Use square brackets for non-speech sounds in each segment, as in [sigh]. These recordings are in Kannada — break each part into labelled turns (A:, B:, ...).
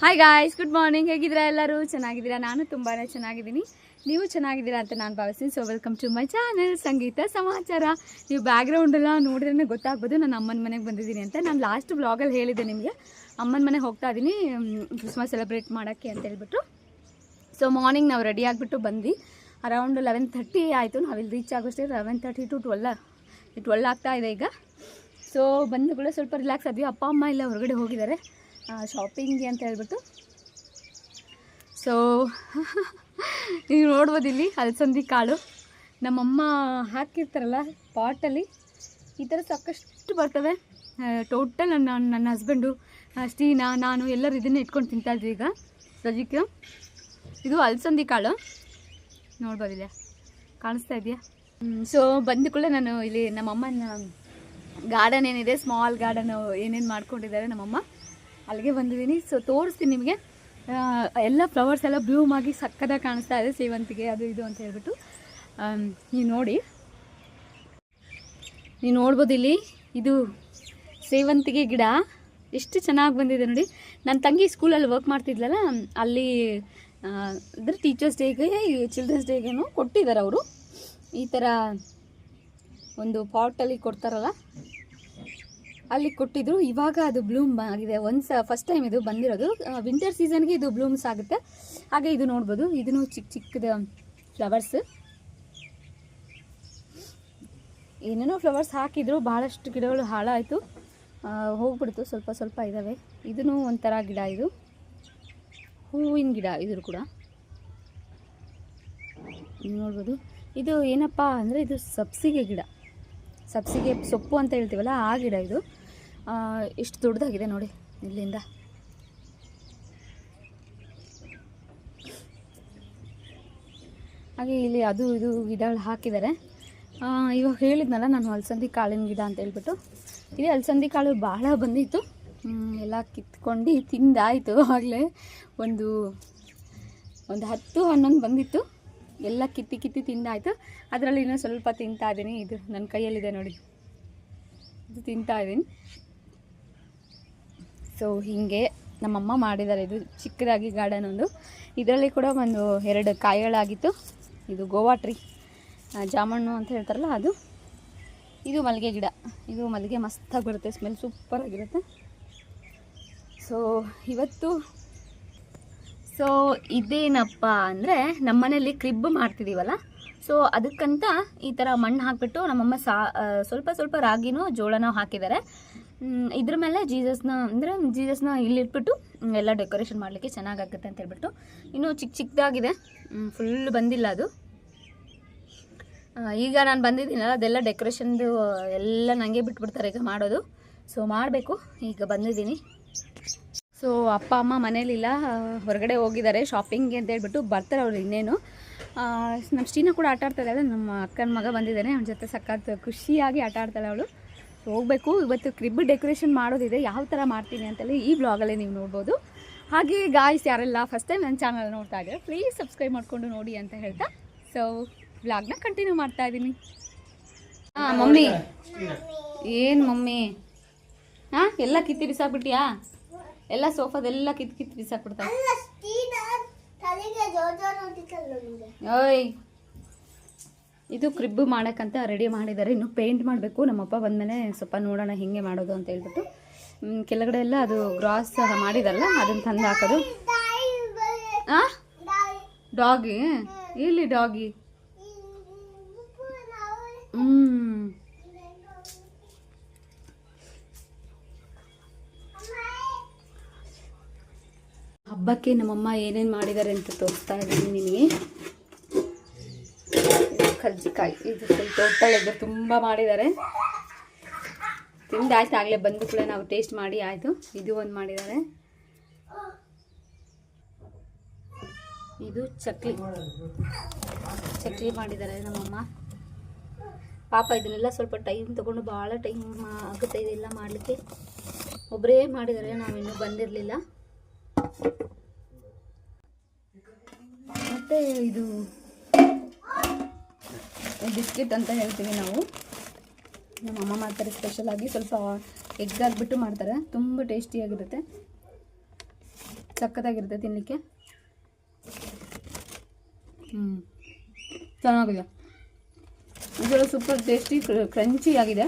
A: ಹಾಯ್ ಗಾಯ್ಸ್ ಗುಡ್ ಮಾರ್ನಿಂಗ್ ಹೇಗಿದ್ದೀರಾ ಎಲ್ಲರೂ? ಚೆನ್ನಾಗಿದ್ದೀರಾ? ನಾನು ತುಂಬಾ ಚೆನ್ನಾಗಿದ್ದೀನಿ. ನೀವು ಚೆನ್ನಾಗಿದ್ದೀರಾ ಅಂತ ನಾನು ಭಾವಿಸ್ತೀನಿ. So welcome to my channel Sangeetha Samachara. ನೀವು ಬ್ಯಾಕ್ಗ್ರೌಂಡ್ ಎಲ್ಲ ನೋಡಿದ್ರೆ ಗೊತ್ತಾಗ್ಬೋದು. ನಾನು ಅಮ್ಮನ ಮನೆಗೆ ಬಂದಿದ್ದೀನಿ ಅಂತ. ನಾನು ಲಾಸ್ಟ್ ಬ್ಲಾಗಲ್ಲಿ ಹೇಳಿದ್ದೆ ನಿಮಗೆ. ಅಮ್ಮನ ಮನೆಗೆ ಹೋಗ್ತಾ ಇದ್ದೀನಿ ಕ್ರಿಸ್ಮಸ್ ಸೆಲೆಬ್ರೇಟ್ ಮಾಡೋಕ್ಕೆ ಅಂತ ಹೇಳ್ಬಿಟ್ಟು ಸೊ ಮಾರ್ನಿಂಗ್ ನಾವು ರೆಡಿ ಆಗಿಬಿಟ್ಟು ಬಂದ್ವಿ. ಅರೌಂಡ್ ಲೆವೆನ್ ಥರ್ಟಿ ಆಯಿತು. ನಾವು ಇಲ್ಲಿ reach ಆಗೋಷ್ಟೇ eleven thirty to twelve twelve ಆಗ್ತಾ ಇದೆ ಈಗ. ಸೊ ಬಂದ ಕೂಡ ಸ್ವಲ್ಪ ರಿಲ್ಯಾಕ್ಸ್ ಆದ್ವಿ. ಅಪ್ಪ, ಅಮ್ಮ ಇಲ್ಲ ಹೊರಗಡೆ ಹೋಗಿದ್ದಾರೆ. ಶಾಪಿಂಗ್ಗೆ ಅಂತ ಹೇಳ್ಬಿಟ್ಟು. ಸೊ [laughs] ನೀವು ನೋಡ್ಬೋದು ಇಲ್ಲಿ ಅಲಸಂದಿ ಕಾಳು. ನಮ್ಮಮ್ಮ ಹಾಕಿರ್ತಾರಲ್ಲ, ಪಾಟಲ್ಲಿ. ಈ ಥರ ಸಾಕಷ್ಟು ಬರ್ತವೆ. ಟೋಟಲ್ ನನ್ನ ನನ್ನ ಹಸ್ಬೆಂಡು ಸ್ಟೀನಾ ನಾನು ಎಲ್ಲರೂ ಇದನ್ನೇ ಇಟ್ಕೊಂಡು ತಿಂತಾ ಇದ್ವಿ ಈಗ ಸಜಿಕ ಇದು ಅಲಸಂದಿ ಕಾಳು. ನೋಡ್ಬೋದಿಲ್ಲ. ಕಾಣಿಸ್ತಾ ಇದೆಯಾ? ಸೊ ಬಂದ ಕೂಡ ನಾನು ಇಲ್ಲಿ ನಮ್ಮಮ್ಮನ ಗಾರ್ಡನ್ ಏನಿದೆ ಸ್ಮಾಲ್ ಗಾರ್ಡನ್ ಏನೇನು ಮಾಡ್ಕೊಂಡಿದ್ದಾರೆ ನಮ್ಮಮ್ಮ. ಅಲ್ಲಿಗೆ ಬಂದಿದ್ದೀನಿ. ಸೊ ತೋರಿಸ್ತೀನಿ ನಿಮಗೆ. ಎಲ್ಲ ಫ್ಲವರ್ಸ್ ಎಲ್ಲ ಬ್ಲೂಮ್ ಆಗಿ ಸಕ್ಕದಾಗಿ ಕಾಣಿಸ್ತಾ ಇದೆ ಸೇವಂತಿಗೆ, ಅದು ಇದು ಅಂತ ಹೇಳ್ಬಿಟ್ಟು. ನೀವು ನೋಡಿ. ನೀವು ನೋಡ್ಬೋದು ಇಲ್ಲಿ. ಇದು ಸೇವಂತಿಗೆ ಗಿಡ. ಎಷ್ಟು ಚೆನ್ನಾಗಿ ಬಂದಿದೆ ನೋಡಿ. ನನ್ನ ತಂಗಿ ಸ್ಕೂಲಲ್ಲಿ ವರ್ಕ್ ಮಾಡ್ತಿದ್ಲಲ್ಲ, ಅಲ್ಲಿ ಅದ್ರ ಟೀಚರ್ಸ್ ಡೇಗೆ ಚಿಲ್ಡ್ರನ್ಸ್ ಡೇಗೇನು ಕೊಟ್ಟಿದ್ದಾರೆ ಅವರು. ಈ ಥರ ಒಂದು ಪಾಟಲ್ಲಿ ಕೊಡ್ತಾರಲ್ಲ ಅಲ್ಲಿ ಕೊಟ್ಟಿದ್ರು. ಇವಾಗ ಅದು ಬ್ಲೂಮ್ ಆಗಿದೆ. ಒನ್ಸ್ ಫಸ್ಟ್ ಟೈಮ್ ಇದು ಬಂದಿರೋದು. ವಿಂಟರ್ ಸೀಸನ್ಗೆ ಇದು ಬ್ಲೂಮ್ಸ್ ಆಗುತ್ತೆ. ಹಾಗೆ ಇದು ನೋಡ್ಬೋದು. ಇದನ್ನು ಚಿಕ್ಕ ಚಿಕ್ಕದ ಫ್ಲವರ್ಸ್ ಏನೇನೋ ಫ್ಲವರ್ಸ್ ಹಾಕಿದ್ರು. ಭಾಳಷ್ಟು ಗಿಡಗಳು ಹಾಳಾಯಿತು. ಹೋಗ್ಬಿಡ್ತು. ಸ್ವಲ್ಪ ಸ್ವಲ್ಪ ಇದ್ದಾವೆ ಇದೂ ಒಂಥರ ಗಿಡ ಇದು. ಹೂವಿನ ಗಿಡ ಇದ್ರು ಕೂಡ. ನೋಡ್ಬೋದು. ಇದು ಏನಪ್ಪ ಅಂದರೆ ಇದು ಸಬ್ಸಿಗೆ ಗಿಡ. ಸಬ್ಸಿಗೆ ಸೊಪ್ಪು ಅಂತ ಹೇಳ್ತೀವಲ್ಲ, ಆ ಗಿಡ ಇದು. ಆ, ಎಷ್ಟು ದೊಡ್ಡದಾಗಿದೆ ನೋಡಿ ಇಲ್ಲಿಂದ. ಹಾಗೆ ಇಲ್ಲಿ ಅದು ಇದು ಗಿಡಗಳು ಹಾಕಿದ್ದಾರೆ. ಇವಾಗ ಹೇಳಿದ್ನಲ್ಲ ನಾನು ಅಲಸಂದಿ ಕಾಳಿನ ಗಿಡ ಅಂತ ಹೇಳ್ಬಿಟ್ಟು. ಇಲ್ಲಿ ಅಲಸಂದಿ ಕಾಳು ಭಾಳ ಬಂದಿತ್ತು. ಎಲ್ಲ ಕಿತ್ಕೊಂಡು ತಿಂದಾಯಿತು ಆಗಲೇ. ಒಂದು ಒಂದು ಹತ್ತು ಹನ್ನೊಂದು ಬಂದಿತ್ತು. ಎಲ್ಲ ಕಿತ್ತಿ ಕಿತ್ತಿ ತಿಂದಾಯಿತು. ಅದರಲ್ಲಿ ಇನ್ನೂ ಸ್ವಲ್ಪ ತಿಂತಾ ಇದ್ದೀನಿ ಇದು ನನ್ನ ಕೈಯಲ್ಲಿದೆ ನೋಡಿ. ಇದು ತಿಂತಾ ಇದ್ದೀನಿ ಸೊ ಹೀಗೆ ನಮ್ಮಮ್ಮ ಮಾಡಿದ್ದಾರೆ. ಇದು ಚಿಕ್ಕದಾಗಿ ಗಾರ್ಡನ್ ಒಂದು. ಇದರಲ್ಲಿ ಕೂಡ ಒಂದು ಎರಡು ಕಾಯಿಗಳಾಗಿತ್ತು. ಇದು ಗೋವಾ ಟ್ರೀ ಜಾಮಣ್ಣು ಅಂತ ಹೇಳ್ತಾರಲ್ಲ ಅದು. ಇದು ಮಲ್ಲಿಗೆ ಗಿಡ. ಇದು ಮಲ್ಲಿಗೆ ಮಸ್ತಾಗಿ ಬರುತ್ತೆ. ಸ್ಮೆಲ್ ಸೂಪರಾಗಿರುತ್ತೆ ಸೊ ಇವತ್ತು ಸೊ ಇದೇನಪ್ಪ ಅಂದರೆ ನಮ್ಮನೇಲಿ ಕ್ರಿಬ್ ಮಾಡ್ತಿದ್ದೀವಲ್ಲ ಸೊ ಅದಕ್ಕಂತ ಈ ಥರ ಮಣ್ಣು ಹಾಕಿಬಿಟ್ಟು ನಮ್ಮಮ್ಮ ಸಾ ಸ್ವಲ್ಪ ಸ್ವಲ್ಪ ರಾಗಿನೂ ಜೋಳನೂ ಹಾಕಿದ್ದಾರೆ. ಇದ್ರ ಮೇಲೆ ಜೀಸಸ್ನ, ಅಂದರೆ ಜೀಸಸ್ನ ಇಲ್ಲಿಟ್ಬಿಟ್ಟು ಎಲ್ಲ ಡೆಕೋರೇಷನ್ ಮಾಡಲಿಕ್ಕೆ ಚೆನ್ನಾಗಾಗುತ್ತೆ ಅಂತ ಹೇಳ್ಬಿಟ್ಟು. ಇನ್ನೂ ಚಿಕ್ಕ ಚಿಕ್ಕದಾಗಿದೆ ಫುಲ್ ಬಂದಿಲ್ಲ ಅದು. ಈಗ ನಾನು ಬಂದಿದ್ದೀನಲ್ಲ, ಅದೆಲ್ಲ ಡೆಕೋರೇಷನ್ದು ಎಲ್ಲ ನನಗೆ ಬಿಟ್ಬಿಡ್ತಾರೆ ಈಗ ಮಾಡೋದು. ಸೊ ಮಾಡಬೇಕು. ಈಗ ಬಂದಿದ್ದೀನಿ. ಸೊ ಅಪ್ಪ, ಅಮ್ಮ ಮನೇಲಿಲ್ಲ ಹೊರಗಡೆ ಹೋಗಿದ್ದಾರೆ ಶಾಪಿಂಗ್ಗೆ ಅಂತ ಹೇಳ್ಬಿಟ್ಟು ಬರ್ತಾರೆ ಅವ್ರು ಇನ್ನೇನು. ನಮ್ಮ ಸ್ಟೀನ ಕೂಡ ಆಟ ಆಡ್ತಾ ಇದ್ದಾಳೆ ನಮ್ಮ ಅಕ್ಕನ ಮಗ ಬಂದಿದ್ದಾನೆ. ಅವನ ಜೊತೆ ಸಖತ್ ಖುಷಿಯಾಗಿ ಆಟ ಆಡ್ತಾಳೆ ಅವಳು. ಹೋಗಬೇಕು. ಇವತ್ತು ಕ್ರಿಬ್ ಡೆಕೋರೇಷನ್ ಮಾಡೋದಿದೆ. ಯಾವ ಥರ ಮಾಡ್ತೀನಿ ಅಂತೇಳಿ ಈ ಬ್ಲಾಗಲ್ಲೇ ನೀವು ನೋಡ್ಬೋದು. ಹಾಗೆ ಗಾಯ್ಸ್ ಯಾರೆಲ್ಲ ಫಸ್ಟ್ ಟೈಮ್ ನನ್ನ ಚಾನಲ್ ನೋಡ್ತಾ ಇದ್ದಾರೆ ಪ್ಲೀಸ್ ಸಬ್ಸ್ಕ್ರೈಬ್ ಮಾಡಿಕೊಂಡು ನೋಡಿ ಅಂತ ಹೇಳ್ತಾ. ಸೊ ಬ್ಲಾಗ್ನ ಕಂಟಿನ್ಯೂ ಮಾಡ್ತಾ ಇದ್ದೀನಿ. ಹಾಂ ಮಮ್ಮಿ. ಏನು ಮಮ್ಮಿ? ಹಾಂ ಎಲ್ಲ ಕಿತ್ತಿ ಬಿಸಾಕ್ಬಿಟ್ಟಿಯಾ? ಎಲ್ಲ ಸೋಫಾದೆಲ್ಲ ಕಿತ್ತು ಕಿತ್ ಬಿಸಾಕ್ಬಿಡ್ತಾ. ಓಯ್. ಇದು ಕ್ರಿಬ್ ಮಾಡೋಕ್ಕಂತ ರೆಡಿ ಮಾಡಿದ್ದಾರೆ. ಇನ್ನು ಪೇಂಟ್ ಮಾಡಬೇಕು. ನಮ್ಮಪ್ಪ ಬಂದಮೇಲೆ ಸ್ವಲ್ಪ ನೋಡೋಣ ಹಿಂಗೆ ಮಾಡೋದು ಅಂತ ಹೇಳ್ಬಿಟ್ಟು. ಕೆಳಗಡೆ ಎಲ್ಲ ಅದು ಗ್ರಾಸ್ ಮಾಡಿದಲ್ಲ, ಅದನ್ನು ತಂದು ಹಾಕೋದು. ಡಾಗಿ ಇಲ್ಲಿ ಡಾಗಿ ಹ್ಞೂ ಹಬ್ಬಕ್ಕೆ ನಮ್ಮಮ್ಮ ಏನೇನು ಮಾಡಿದ್ದಾರೆ ಅಂತ ತೋರಿಸ್ತಾ ಇದ್ದೀನಿ ನಿಮಗೆ ಕರ್ಜಿಕಾಯಿ. ಇದು ಇದು, ತುಂಬ ಮಾಡಿದ್ದಾರೆ. ತಿಂದಾಯ್ತು ಆಗಲೇ ಬಂದ ಕೂಡ ನಾವು ಟೇಸ್ಟ್ ಮಾಡಿ ಆಯಿತು. ಇದು ಒಂದು ಮಾಡಿದ್ದಾರೆ. ಇದು ಚಕ್ಲಿ. ಚಕ್ಲಿ ಮಾಡಿದ್ದಾರೆ ನಮ್ಮಮ್ಮ. ಪಾಪ ಇದನ್ನೆಲ್ಲ ಸ್ವಲ್ಪ ಟೈಮ್ ತೊಗೊಂಡು ಭಾಳ ಟೈಮ್ ಆಗುತ್ತೆ, ಇದೆಲ್ಲ ಮಾಡಲಿಕ್ಕೆ. ಒಬ್ಬರೇ ಮಾಡಿದ್ದಾರೆ, ನಾವಿನ್ನೂ ಬಂದಿರಲಿಲ್ಲ. ಮತ್ತು ಇದು ಬಿಸ್ಕೆಟ್ ಅಂತ ಹೇಳ್ತೀವಿ ನಾವು. ನಮ್ಮ ಅಮ್ಮ ಮಾಡ್ತಾರೆ ಸ್ಪೆಷಲ್ ಆಗಿ. ಸ್ವಲ್ಪ ಎಗ್ ಹಾಕ್ಬಿಟ್ಟು ಮಾಡ್ತಾರೆ. ತುಂಬ ಟೇಸ್ಟಿಯಾಗಿರುತ್ತೆ ಸಕ್ಕತ್ತಾಗಿರುತ್ತೆ ತಿನ್ನಲಿಕ್ಕೆ ಹ್ಞೂ ಚೆನ್ನಾಗಿದೆ. ಇದೆಲ್ಲ ಸೂಪರ್ ಟೇಸ್ಟಿ ಕ್ರಂಚಿ ಆಗಿದೆ.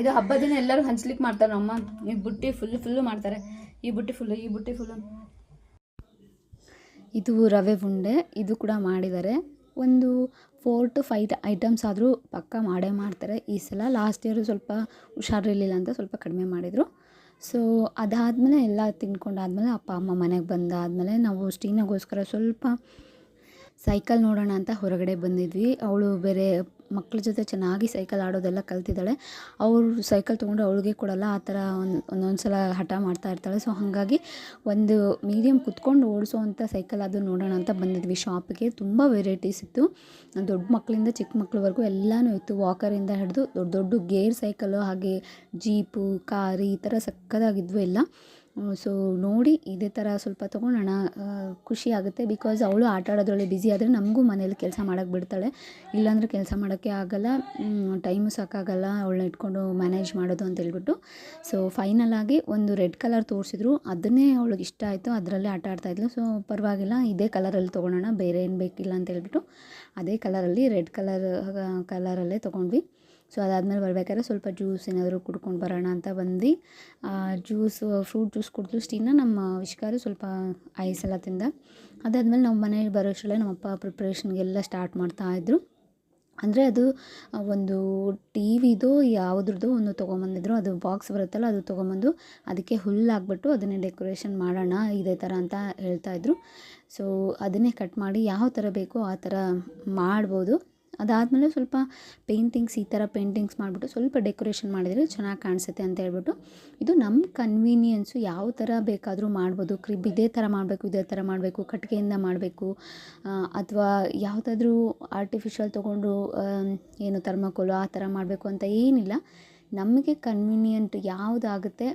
A: ಇದು ಹಬ್ಬದ ದಿನ ಎಲ್ಲರೂ ಹಂಚ್ಲಿಕ್ಕೆ ಮಾಡ್ತಾರೆ ನಮ್ಮ ಈ ಬುಟ್ಟಿ ಫುಲ್ ಫುಲ್ಲು ಮಾಡ್ತಾರೆ. ಈ ಬುಟ್ಟಿ ಫುಲ್ಲು ಈ ಬುಟ್ಟಿ ಫುಲ್ಲು ಇದು ರವೆ ಉಂಡೆ, ಇದು ಕೂಡ ಮಾಡಿದ್ದಾರೆ ಒಂದು ಫೋರ್ ಟು ಫೈವ್ ಐಟಮ್ಸ್ ಆದರೂ ಪಕ್ಕ ಮಾಡೇ ಮಾಡ್ತಾರೆ. ಈ ಸಲ ಲಾಸ್ಟ್ ಇಯರು ಸ್ವಲ್ಪ ಹುಷಾರಿರಲಿಲ್ಲ ಅಂತ ಸ್ವಲ್ಪ ಕಡಿಮೆ ಮಾಡಿದರು. ಸೊ ಅದಾದಮೇಲೆ ಎಲ್ಲ ತಿನ್ಕೊಂಡಾದ್ಮೇಲೆ ಅಪ್ಪ ಅಮ್ಮ ಮನೆಗೆ ಬಂದಾದಮೇಲೆ ನಾವು ಸ್ಟೀನಾಗೋಸ್ಕರ ಸ್ವಲ್ಪ ಸೈಕಲ್ ನೋಡೋಣ ಅಂತ ಹೊರಗಡೆ ಬಂದಿದ್ವಿ. ಅವಳು ಬೇರೆ ಮಕ್ಕಳ ಜೊತೆ ಚೆನ್ನಾಗಿ ಸೈಕಲ್ ಆಡೋದೆಲ್ಲ ಕಲ್ತಿದ್ದಾಳೆ. ಅವರು ಸೈಕಲ್ ತೊಗೊಂಡು ಅವಳಿಗೆ ಕೊಡಲ್ಲ, ಆ ಥರ ಒಂದು ಒಂದೊಂದು ಸಲ ಹಠ ಮಾಡ್ತಾ ಇರ್ತಾಳೆ. ಸೊ ಹಾಗಾಗಿ ಒಂದು ಮೀಡಿಯಮ್ ಕುತ್ಕೊಂಡು ಓಡಿಸೋವಂಥ ಸೈಕಲ್ ಅದು ನೋಡೋಣ ಅಂತ ಬಂದಿದ್ವಿ. ಶಾಪಿಗೆ ತುಂಬ ವೆರೈಟೀಸ್ ಇತ್ತು. ದೊಡ್ಡ ಮಕ್ಕಳಿಂದ ಚಿಕ್ಕ ಮಕ್ಕಳವರೆಗೂ ಎಲ್ಲನೂ ಇತ್ತು. ವಾಕರಿಂದ ಹಿಡಿದು ದೊಡ್ಡ ದೊಡ್ಡ ಗೇರ್ ಸೈಕಲ್ಲು ಹಾಗೆ ಜೀಪು, ಕಾರ್ ಈ ಥರ ಸಕ್ಕದಾಗಿದ್ವು ಎಲ್ಲ. ಸೊ ನೋಡಿ ಇದೇ ಥರ ಸ್ವಲ್ಪ ತೊಗೊಳೋಣ ಖುಷಿ ಆಗುತ್ತೆ ಬಿಕಾಸ್ ಅವಳು ಆಟ ಆಡೋದ್ರೊಳಗೆ ಬ್ಯುಸಿ ಆದರೆ ನಮಗೂ ಮನೇಲಿ ಕೆಲಸ ಮಾಡೋಕ್ಕೆ ಬಿಡ್ತಾಳೆ. ಇಲ್ಲಾಂದರೆ ಕೆಲಸ ಮಾಡೋಕ್ಕೆ ಆಗಲ್ಲ. ಟೈಮು ಸಾಕಾಗಲ್ಲ. ಅವಳನ್ನ ಇಟ್ಕೊಂಡು ಮ್ಯಾನೇಜ್ ಮಾಡೋದು ಅಂತ ಹೇಳ್ಬಿಟ್ಟು. ಸೊ ಫೈನಲ್ ಆಗಿ ಒಂದು ರೆಡ್ ಕಲರ್ ತೋರಿಸಿದ್ರು. ಅದನ್ನೇ ಅವಳಿಗೆ ಇಷ್ಟ ಆಯಿತು. ಅದರಲ್ಲೇ ಆಟ ಆಡ್ತಾಯಿದ್ಲು ಸೊ ಪರವಾಗಿಲ್ಲ. ಇದೇ ಕಲರಲ್ಲಿ ತೊಗೊಳೋಣ ಬೇರೆ ಏನು ಬೇಕಿಲ್ಲ ಅಂತ ಹೇಳ್ಬಿಟ್ಟು. ಅದೇ ಕಲರಲ್ಲಿ ರೆಡ್ ಕಲರ್ ಕಲರಲ್ಲೇ ತೊಗೊಂಡ್ವಿ. ಸೊ ಅದಾದಮೇಲೆ ಬರಬೇಕಾದ್ರೆ ಸ್ವಲ್ಪ ಜ್ಯೂಸ್ ಏನಾದರೂ ಕುಡ್ಕೊಂಡು ಬರೋಣ ಅಂತ ಬಂದು ಜ್ಯೂಸ್ ಫ್ರೂಟ್ ಜ್ಯೂಸ್ ಕುಡಿದು ಸ್ಟೀನ ನಮ್ಮ ವಿಷ್ಕಾರು ಸ್ವಲ್ಪ ಐಸ್ ಎಲ್ಲ ತಿಂದ. ಅದಾದಮೇಲೆ ನಮ್ಮ ಮನೆಗೆ ಬರೋಷ್ಟರಲ್ಲೇ ನಮ್ಮಪ್ಪ ಪ್ರಿಪ್ರೇಷನ್ಗೆಲ್ಲ ಸ್ಟಾರ್ಟ್ ಮಾಡ್ತಾಯಿದ್ರು ಅಂದರೆ ಅದು ಒಂದು ಟಿ ವಿದು ಯಾವುದ್ರದ್ದು ಒಂದು ತೊಗೊಂಬಂದಿದ್ರು. ಅದು ಬಾಕ್ಸ್ ಬರುತ್ತಲ್ಲ, ಅದು ತೊಗೊಂಬಂದು ಅದಕ್ಕೆ ಹುಲ್ಲು ಹಾಕ್ಬಿಟ್ಟು ಅದನ್ನೇ ಡೆಕೋರೇಷನ್ ಮಾಡೋಣ, ಇದೇ ಥರ ಅಂತ ಹೇಳ್ತಾಯಿದ್ರು ಸೊ ಅದನ್ನೇ ಕಟ್ ಮಾಡಿ ಯಾವ ಥರ ಬೇಕೋ ಆ ಥರ ಮಾಡ್ಬೋದು. ಅದಾದಮೇಲೆ ಸ್ವಲ್ಪ ಪೇಂಟಿಂಗ್ಸ್ ಈ ಥರ ಪೇಂಟಿಂಗ್ಸ್ ಮಾಡಿಬಿಟ್ಟು ಸ್ವಲ್ಪ ಡೆಕೋರೇಷನ್ ಮಾಡಿದರೆ ಚೆನ್ನಾಗಿ ಕಾಣಿಸುತ್ತೆ ಅಂತ ಹೇಳ್ಬಿಟ್ಟು ಇದು ನಮ್ಮ ಕನ್ವೀನಿಯನ್ಸು ಯಾವ ಥರ ಬೇಕಾದರೂ ಮಾಡ್ಬೋದು. ಕ್ರಿಬ್ ಇದೇ ಥರ ಮಾಡಬೇಕು, ಇದೇ ಥರ ಮಾಡಬೇಕು, ಕಟ್ಟಿಗೆಯಿಂದ ಮಾಡಬೇಕು ಅಥವಾ ಯಾವುದಾದ್ರೂ ಆರ್ಟಿಫಿಷಿಯಲ್ ತೊಗೊಂಡು ಏನು ಥರ್ಮಕೋಲು ಆ ಥರ ಮಾಡಬೇಕು ಅಂತ ಏನಿಲ್ಲ. ನಮಗೆ ಕನ್ವೀನಿಯಂಟ್ ಯಾವುದಾಗುತ್ತೆ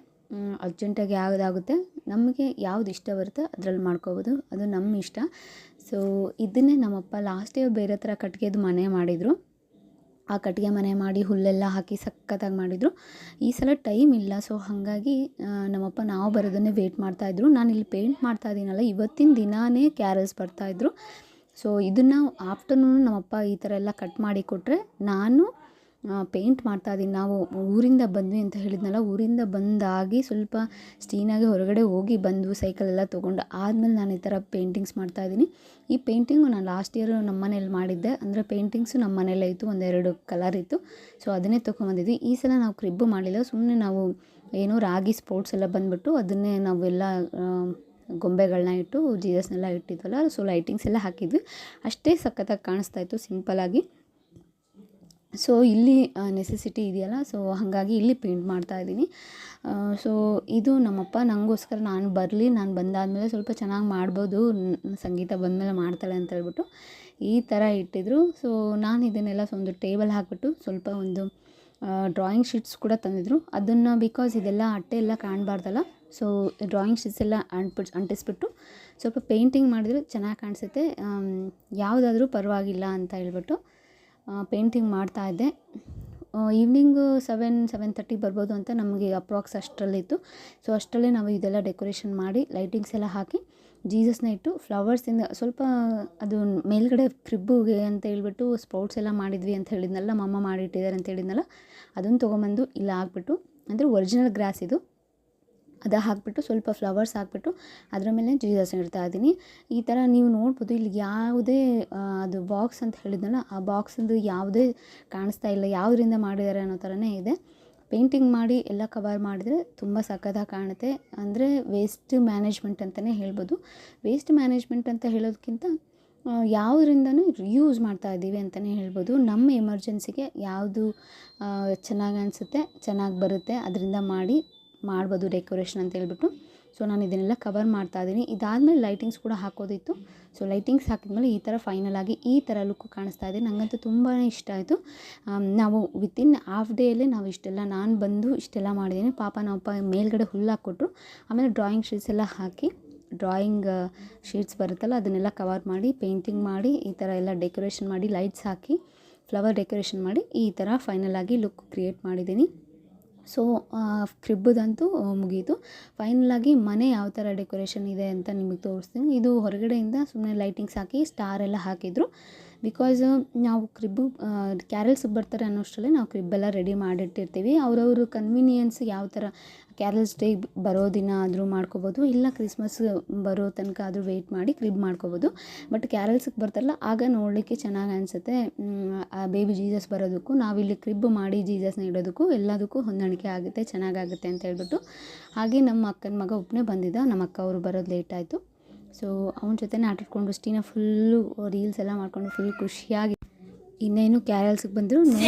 A: ಅರ್ಜೆಂಟಾಗಿ ಯಾವುದಾಗುತ್ತೆ, ನಮಗೆ ಯಾವ್ದು ಇಷ್ಟ ಬರುತ್ತೆ ಅದರಲ್ಲಿ ಮಾಡ್ಕೋಬೋದು. ಅದು ನಮ್ಮ ಇಷ್ಟ. ಸೊ ಇದನ್ನೇ ನಮ್ಮಪ್ಪ ಲಾಸ್ಟ್ ಇಯರ್ ಬೇರೆ ಥರ ಕಟ್ಟಿಗೆದು ಮನೆ ಮಾಡಿದರು. ಆ ಕಟ್ಟಿಗೆ ಮನೆ ಮಾಡಿ ಹುಲ್ಲೆಲ್ಲ ಹಾಕಿ ಸಖತ್ತಾಗಿ ಮಾಡಿದರು. ಈ ಸಲ ಟೈಮ್ ಇಲ್ಲ. ಸೊ ಹಾಗಾಗಿ ನಮ್ಮಪ್ಪ ನಾವು ಬರೋದನ್ನೇ ವೆಯ್ಟ್ ಮಾಡ್ತಾಯಿದ್ರು ನಾನು ಇಲ್ಲಿ ಪೇಂಟ್ ಮಾಡ್ತಾ ಇದ್ದೀನಲ್ಲ ಇವತ್ತಿನ ದಿನಾನೇ ಕ್ಯಾರಲ್ಸ್ ಬರ್ತಾಯಿದ್ರು ಸೊ ಇದನ್ನು ಆಫ್ಟರ್ನೂನು ನಮ್ಮಪ್ಪ ಈ ಥರ ಎಲ್ಲ ಕಟ್ ಮಾಡಿ ಕೊಟ್ಟರೆ ನಾನು ಪೇಂಟ್ ಮಾಡ್ತಾ ಇದ್ದೀನಿ ನಾವು ಊರಿಂದ ಬಂದ್ವಿ ಅಂತ ಹೇಳಿದ್ನಲ್ಲ, ಊರಿಂದ ಬಂದಾಗಿ ಸ್ವಲ್ಪ ಸ್ಟೀನಾಗಿ ಹೊರಗಡೆ ಹೋಗಿ ಬಂದು ಸೈಕಲ್ ಎಲ್ಲ ತೊಗೊಂಡು ಆದಮೇಲೆ ನಾನು ಈ ಥರ ಪೇಂಟಿಂಗ್ಸ್ ಮಾಡ್ತಾ ಇದ್ದೀನಿ ಈ ಪೇಂಟಿಂಗು ನಾನು ಲಾಸ್ಟ್ ಇಯರ್ ನಮ್ಮ ಮನೇಲಿ ಮಾಡಿದ್ದೆ. ಅಂದರೆ ಪೇಂಟಿಂಗ್ಸು ನಮ್ಮ ಮನೇಲೇ ಇತ್ತು, ಒಂದೆರಡು ಕಲರ್ ಇತ್ತು. ಸೊ ಅದನ್ನೇ ತೊಗೊಂಬಂದಿದ್ವಿ ಈ ಸಲ ನಾವು ಕ್ರಿಬ್ಬು ಮಾಡಿಲ್ಲ. ಸುಮ್ಮನೆ ನಾವು ಏನೋ ರಾಗಿ ಸ್ಪೋರ್ಟ್ಸ್ ಎಲ್ಲ ಬಂದುಬಿಟ್ಟು ಅದನ್ನೇ ನಾವೆಲ್ಲ ಗೊಂಬೆಗಳನ್ನ ಇಟ್ಟು ಜೀಸಸ್ನೆಲ್ಲ ಇಟ್ಟಿದ್ವಲ್ಲ ಸೊ ಲೈಟಿಂಗ್ಸ್ ಎಲ್ಲ ಹಾಕಿದ್ವಿ. ಅಷ್ಟೇ ಸಖತ್ತಾಗಿ ಕಾಣಿಸ್ತಾ ಇತ್ತು ಸಿಂಪಲಾಗಿ ಸೊ ಇಲ್ಲಿ ನೆಸೆಸಿಟಿ ಇದೆಯಲ್ಲ? ಸೊ ಹಾಗಾಗಿ ಇಲ್ಲಿ ಪೇಂಟ್ ಮಾಡ್ತಾ ಇದ್ದೀನಿ. ಸೊ ಇದು ನಮ್ಮಪ್ಪ ನನಗೋಸ್ಕರ ನಾನು ಬರಲಿ, ನಾನು ಬಂದಾದಮೇಲೆ ಸ್ವಲ್ಪ ಚೆನ್ನಾಗಿ ಮಾಡ್ಬೋದು ಸಂಗೀತ ಸಂಗೀತ ಬಂದಮೇಲೆ ಮಾಡ್ತಾಳೆ ಅಂತ ಹೇಳ್ಬಿಟ್ಟು ಈ ಥರ ಇಟ್ಟಿದ್ರು. ಸೊ ನಾನು ಇದನ್ನೆಲ್ಲ ಒಂದು ಟೇಬಲ್ ಹಾಕಿಬಿಟ್ಟು ಸ್ವಲ್ಪ ಒಂದು ಡ್ರಾಯಿಂಗ್ ಶೀಟ್ಸ್ ಕೂಡ ತಂದಿದ್ರು. ಅದನ್ನು ಬಿಕಾಸ್ ಇದೆಲ್ಲ ಅಟ್ಟೆ ಎಲ್ಲ ಕಾಣಬಾರ್ದಲ್ಲ ಸೊ ಡ್ರಾಯಿಂಗ್ ಶೀಟ್ಸ್ ಎಲ್ಲ ಅಂಟ್ಬಿಟ್ಟು ಅಂಟಿಸ್ಬಿಟ್ಟು ಸ್ವಲ್ಪ ಪೇಂಟಿಂಗ್ ಮಾಡಿದ್ರೆ ಚೆನ್ನಾಗಿ ಕಾಣಿಸುತ್ತೆ. ಯಾವುದಾದ್ರೂ ಪರವಾಗಿಲ್ಲ ಅಂತ ಹೇಳ್ಬಿಟ್ಟು ಪೇಂಟಿಂಗ್ ಮಾಡ್ತಾ ಇದ್ದೆ. ಈವ್ನಿಂಗ್ ಸೆವೆನ್ ಸೆವೆನ್ ತರ್ಟಿಗೆ ಬರ್ಬೋದು ಅಂತ ನಮಗೆ ಅಪ್ರಾಕ್ಸ್ ಅಷ್ಟರಲ್ಲಿತ್ತು. ಸೊ ಅಷ್ಟರಲ್ಲೇ ನಾವು ಇದೆಲ್ಲ ಡೆಕೋರೇಷನ್ ಮಾಡಿ ಲೈಟಿಂಗ್ಸ್ ಎಲ್ಲ ಹಾಕಿ ಜೀಸಸ್ನ ಇಟ್ಟು ಫ್ಲವರ್ಸಿಂದ ಸ್ವಲ್ಪ ಅದು ಮೇಲ್ಗಡೆ ಕ್ರಿಬ್ಬುಗೆ ಅಂತ ಹೇಳ್ಬಿಟ್ಟು ಸ್ಪೌಟ್ಸ್ ಎಲ್ಲ ಮಾಡಿದ್ವಿ ಅಂತ ಹೇಳಿದ್ನಲ್ಲ ನಮ್ಮಮ್ಮ ಮಾಡಿಟ್ಟಿದ್ದಾರೆ ಅಂತ ಹೇಳಿದ್ನಲ್ಲ, ಅದನ್ನು ತೊಗೊಂಬಂದು ಇಲ್ಲ ಹಾಕ್ಬಿಟ್ಟು, ಅಂದರೆ ಒರಿಜಿನಲ್ ಗ್ರಾಸ್ ಇದು. ಅದು ಹಾಕ್ಬಿಟ್ಟು ಸ್ವಲ್ಪ ಫ್ಲವರ್ಸ್ ಹಾಕ್ಬಿಟ್ಟು ಅದರ ಮೇಲೆ ಜೀಸಸ್ ಇಡ್ತಾ ಇದ್ದೀನಿ ಈ ಥರ ನೀವು ನೋಡ್ಬೋದು, ಇಲ್ಲಿ ಯಾವುದೇ ಅದು ಬಾಕ್ಸ್ ಅಂತ ಹೇಳಿದ್ನಲ್ಲ, ಆ ಬಾಕ್ಸಿಂದು ಯಾವುದೇ ಕಾಣಿಸ್ತಾ ಇಲ್ಲ, ಯಾವುದರಿಂದ ಮಾಡಿದ್ದಾರೆ ಅನ್ನೋ ಥರನೇ ಇದೆ. ಪೇಂಟಿಂಗ್ ಮಾಡಿ, ಎಲ್ಲ ಕವರ್ ಮಾಡಿದರೆ ತುಂಬ ಸಖತ್ತಾಗಿ ಕಾಣುತ್ತೆ. ಅಂದರೆ ವೇಸ್ಟ್ ಮ್ಯಾನೇಜ್ಮೆಂಟ್ ಅಂತಲೇ ಹೇಳ್ಬೋದು. ವೇಸ್ಟ್ ಮ್ಯಾನೇಜ್ಮೆಂಟ್ ಅಂತ ಹೇಳೋದಕ್ಕಿಂತ ಯಾವುದರಿಂದನೂ ಯೂಸ್ ಮಾಡ್ತಾ ಇದ್ದೀವಿ ಅಂತಲೇ ಹೇಳ್ಬೋದು. ನಮ್ಮ ಎಮರ್ಜೆನ್ಸಿಗೆ ಯಾವುದು ಚೆನ್ನಾಗಿ ಅನಿಸುತ್ತೆ, ಚೆನ್ನಾಗಿ ಬರುತ್ತೆ, ಅದರಿಂದ ಮಾಡಿ ಮಾಡ್ಬೋದು ಡೆಕೋರೇಷನ್ ಅಂತ ಹೇಳ್ಬಿಟ್ಟು. ಸೊ ನಾನು ಇದನ್ನೆಲ್ಲ ಕವರ್ ಮಾಡ್ತಾ ಇದ್ದೀನಿ. ಇದಾದಮೇಲೆ ಲೈಟಿಂಗ್ಸ್ ಕೂಡ ಹಾಕೋದಿತ್ತು. ಸೊ ಲೈಟಿಂಗ್ಸ್ ಹಾಕಿದ್ಮೇಲೆ ಈ ಥರ ಫೈನಲ್ ಆಗಿ ಈ ಥರ ಲುಕ್ ಕಾಣಿಸ್ತಾ ಇದೆ. ನನಗಂತೂ ತುಂಬಾ ಇಷ್ಟ ಆಯಿತು. ನಾವು ವಿತಿನ್ ಹಾಫ್ ಡೇಯಲ್ಲೇ ನಾವು ಇಷ್ಟೆಲ್ಲ, ನಾನು ಬಂದು ಇಷ್ಟೆಲ್ಲ ಮಾಡಿದ್ದೀನಿ. ಪಾಪ ನಮ್ಮಪ್ಪ ಮೇಲ್ಗಡೆ ಹುಲ್ಲು ಹಾಕ್ಕೊಟ್ರು. ಆಮೇಲೆ ಡ್ರಾಯಿಂಗ್ ಶೀಟ್ಸ್ ಎಲ್ಲ ಹಾಕಿ ಡ್ರಾಯಿಂಗ್ ಶೀಟ್ಸ್ ಬರುತ್ತಲ್ಲ, ಅದನ್ನೆಲ್ಲ ಕವರ್ ಮಾಡಿ ಪೇಂಟಿಂಗ್ ಮಾಡಿ, ಈ ಥರ ಎಲ್ಲ ಡೆಕೋರೇಷನ್ ಮಾಡಿ ಲೈಟ್ಸ್ ಹಾಕಿ ಫ್ಲವರ್ ಡೆಕೋರೇಷನ್ ಮಾಡಿ, ಈ ಥರ ಫೈನಲ್ ಆಗಿ ಲುಕ್ ಕ್ರಿಯೇಟ್ ಮಾಡಿದ್ದೀನಿ. ಸೊ ಕ್ರಿಬ್ಬದಂತೂ ಮುಗೀತು. ಫೈನಲಾಗಿ ಮನೆ ಯಾವ ಥರ ಡೆಕೋರೇಷನ್ ಇದೆ ಅಂತ ನಿಮಗೆ ತೋರಿಸ್ತೀನಿ. ಇದು ಹೊರಗಡೆಯಿಂದ ಸುಮ್ಮನೆ ಲೈಟಿಂಗ್ಸ್ ಹಾಕಿ ಸ್ಟಾರ್ ಎಲ್ಲ ಹಾಕಿದ್ರು. ಬಿಕಾಸ್ ನಾವು ಕ್ರಿಬ್ಬು ಕ್ಯಾರಲ್ಸಿಗೆ ಬರ್ತಾರೆ ಅನ್ನೋಷ್ಟರಲ್ಲೇ ನಾವು ಕ್ರಿಬ್ಬೆಲ್ಲ ರೆಡಿ ಮಾಡಿಟ್ಟಿರ್ತೀವಿ. ಅವ್ರವ್ರ ಕನ್ವೀನಿಯನ್ಸ್ ಯಾವ ಥರ ಕ್ಯಾರಲ್ಸ್ ಡೇ ಬರೋ ದಿನ ಆದರೂ ಮಾಡ್ಕೋಬೋದು. ಇಲ್ಲ ಕ್ರಿಸ್ಮಸ್ ಬರೋ ತನಕ ಆದರೂ ವೆಯ್ಟ್ ಮಾಡಿ ಕ್ರಿಬ್ ಮಾಡ್ಕೋಬೋದು. ಬಟ್ ಕ್ಯಾರಲ್ಸಿಗೆ ಬರ್ತಾರಲ್ಲ, ಆಗ ನೋಡಲಿಕ್ಕೆ ಚೆನ್ನಾಗಿ ಅನಿಸುತ್ತೆ. ಆ ಬೇಬಿ ಜೀಸಸ್ ಬರೋದಕ್ಕೂ ನಾವಿಲ್ಲಿ ಕ್ರಿಬ್ ಮಾಡಿ ಜೀಸಸ್ನ ಇಡೋದಕ್ಕೂ ಎಲ್ಲದಕ್ಕೂ ಹೊಂದಾಣಿಕೆ ಆಗುತ್ತೆ ಚೆನ್ನಾಗಾಗುತ್ತೆ ಅಂತ ಹೇಳ್ಬಿಟ್ಟು. ಹಾಗೆ ನಮ್ಮ ಅಕ್ಕನ ಮಗ ಒಬ್ಬನೇ ಬಂದಿದ್ದ, ನಮ್ಮ ಅಕ್ಕ ಅವರು ಬರೋದು ಲೇಟ್ ಆಯಿತು. ಸೊ ಅವನ ಜೊತೆ ಆಟಾಡ್ಕೊಂಡು ಸ್ಟೀನ ಫುಲ್ಲು ರೀಲ್ಸ್ ಎಲ್ಲ ಮಾಡ್ಕೊಂಡು ಫುಲ್ ಖುಷಿಯಾಗಿ ಇನ್ನೇನು ಕ್ಯಾರಲ್ಸಿಗೆ ಬಂದರು ನೋಡಿ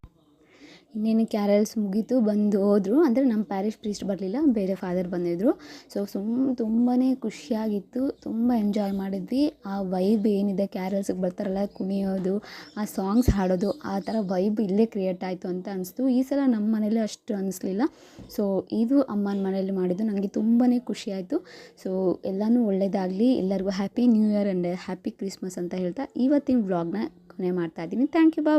A: ಇನ್ನೇನು ಕ್ಯಾರಲ್ಸ್ ಮುಗೀತು, ಬಂದು ಹೋದರು. ಅಂದರೆ ನಮ್ಮ ಪ್ಯಾರಿಷ್ ಪ್ರೀಸ್ಟ್ ಬರಲಿಲ್ಲ, ಬೇರೆ ಫಾದರ್ ಬಂದಿದ್ದರು ಸೊ ಸುಮ್ ತುಂಬಾ ಖುಷಿಯಾಗಿತ್ತು, ತುಂಬ ಎಂಜಾಯ್ ಮಾಡಿದ್ವಿ. ಆ ವೈಬ್ ಏನಿದೆ ಕ್ಯಾರಲ್ಸ್ಗೆ ಬರ್ತಾರಲ್ಲ, ಕುಣಿಯೋದು, ಆ ಸಾಂಗ್ಸ್ ಹಾಡೋದು, ಆ ಥರ ವೈಬ್ ಇಲ್ಲೇ ಕ್ರಿಯೇಟ್ ಆಯಿತು ಅಂತ ಅನಿಸ್ತು. ಈ ಸಲ ನಮ್ಮ ಮನೇಲಿ ಅಷ್ಟು ಅನಿಸ್ಲಿಲ್ಲ. ಸೊ ಇದು ಅಮ್ಮನ ಮನೇಲಿ ಮಾಡಿದ್ದು. ನನಗೆ ತುಂಬಾ ಖುಷಿಯಾಯಿತು. ಸೊ ಎಲ್ಲನೂ ಒಳ್ಳೆಯದಾಗಲಿ ಎಲ್ಲರಿಗೂ happy new year and happy Christmas ಅಂತ ಹೇಳ್ತಾ ಇವತ್ತಿನ ವ್ಲಾಗ್ನ ಕೊನೆ ಮಾಡ್ತಾ ಇದ್ದೀನಿ. ಥ್ಯಾಂಕ್ ಯು ಬಾ